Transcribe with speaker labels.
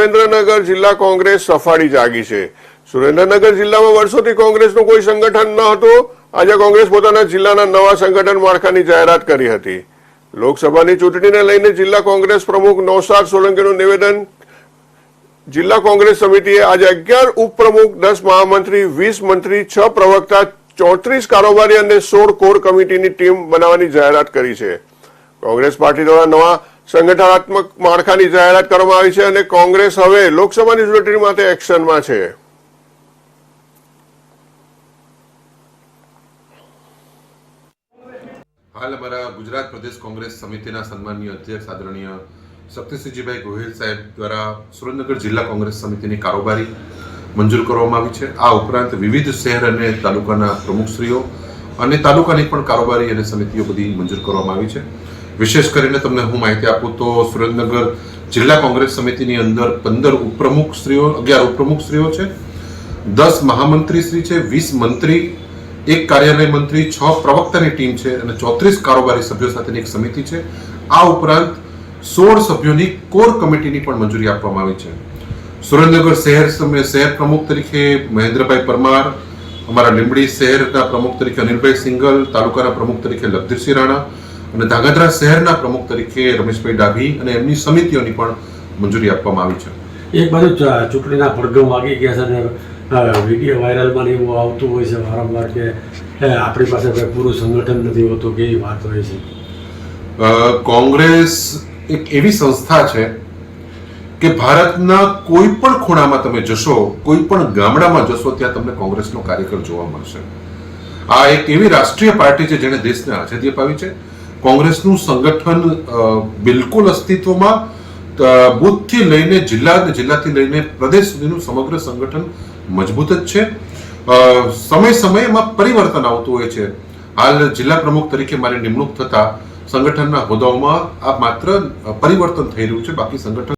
Speaker 1: સુરેન્દ્રનગર જિલ્લા કોંગ્રેસ સફાળી જાગી છે. સુરેન્દ્રનગર જિલ્લામાં વર્ષોથી કોંગ્રેસનું કોઈ સંગઠન ન હતું. આજે કોંગ્રેસ પોતાના જિલ્લાના નવા સંગઠન માળખાની જાહેરાત કરી હતી. લોકસભાની ચૂંટણીને લઈને જિલ્લા કોંગ્રેસ પ્રમુખ નૌશાદ સોલંકીનું નિવેદન. જિલ્લા કોંગ્રેસ સમિતિએ આજે અગિયાર ઉપપ્રમુખ, દસ મહામંત્રી, વીસ મંત્રી, છ પ્રવક્તા, ચોત્રીસ કારોબારી અને સોળ કોર કમિટીની ટીમ બનાવવાની જાહેરાત કરી છે. કોંગ્રેસ પાર્ટી દ્વારા નવા સંગઠનાત્મક માળખાની જાહેરાત કરવામાં આવી છે અને કોંગ્રેસ હવે લોકસભાની ચૂંટણી માટે એક્શનમાં છે.
Speaker 2: હાલ અમારા ગુજરાત પ્રદેશ કોંગ્રેસ સમિતિના સન્માનીય અધ્યક્ષ આદરણીય શક્તિસિંહજીભાઈ ગોહિલ સાહેબ દ્વારા સુરેન્દ્રનગર જિલ્લા કોંગ્રેસ સમિતિની કારોબારી મંજૂર કરવામાં આવી છે. આ ઉપરાંત વિવિધ શહેર અને તાલુકાના પ્રમુખશ્રીઓ અને તાલુકાની પણ કારોબારી અને સમિતિઓ બધી મંજૂર કરવામાં આવી છે. વિશેષ કરીને તમને હું માહિતી આપું તો સુરેન્દ્રનગર જિલ્લા કોંગ્રેસ સમિતિની અંદર પંદર ઉપપ્રમુખશ્રીઓ અગિયાર ઉપપ્રમુખશ્રીઓ છે. દસ મહામંત્રી શ્રી છે, વીસ મંત્રી, એક કાર્યાલય મંત્રી, છ પ્રવક્તાની ટીમ છે અને ચોત્રીસ કારોબારી સભ્યો સાથેની એક સમિતિ છે. આ ઉપરાંત સોળ સભ્યોની કોર કમિટીની પણ મંજૂરી આપવામાં આવી છે. સુરેન્દ્રનગર શહેર શહેર પ્રમુખ તરીકે મહેન્દ્રભાઈ પરમાર, અમારા લીંબડી શહેરના પ્રમુખ તરીકે અનિલભાઈ સિંગલ તાલુકાના પ્રમુખ તરીકે લગધીરસિંહ રાણા અને ધાંગધ્રા શહેરના પ્રમુખ તરીકે રમેશભાઈ ડાભી અને એમની સમિતિઓની પણ મંજૂરી આપવામાં આવી છે.
Speaker 3: એક બાજુ ચૂંટણીના પડઘમ વાગી ગયા છે અને વીડિયો વાયરલમાં એવું આવતું હોય છે વારંવાર કે આપણી પાસે કોઈ પૂરું સંગઠન નથી હોતું કે એવી વાત હોય છે.
Speaker 2: કોંગ્રેસ એક એવી સંસ્થા છે કે ભારતના કોઈ પણ ખૂણામાં તમે જશો કોઈ પણ ગામડામાં જશો ત્યાં તમને કોંગ્રેસનો કાર્યકર જોવા મળશે. આ એક એવી રાષ્ટ્રીય પાર્ટી છે જેણે દેશને આઝાદી અપાવી છે. કોંગ્રેસનું સંગઠન બિલકુલ અસ્તિત્વમાં બુથથી લઈને જિલ્લા જિલ્લાથી લઈને પ્રદેશ સુધીનું સમગ્ર સંગઠન મજબૂત જ છે. સમય સમયે એમાં પરિવર્તન આવતું હોય છે. હાલ જિલ્લા પ્રમુખ તરીકે મારી નિમણૂક થતા સંગઠનના હોદ્દાઓમાં આ માત્ર પરિવર્તન થઈ રહ્યું છે, બાકી સંગઠન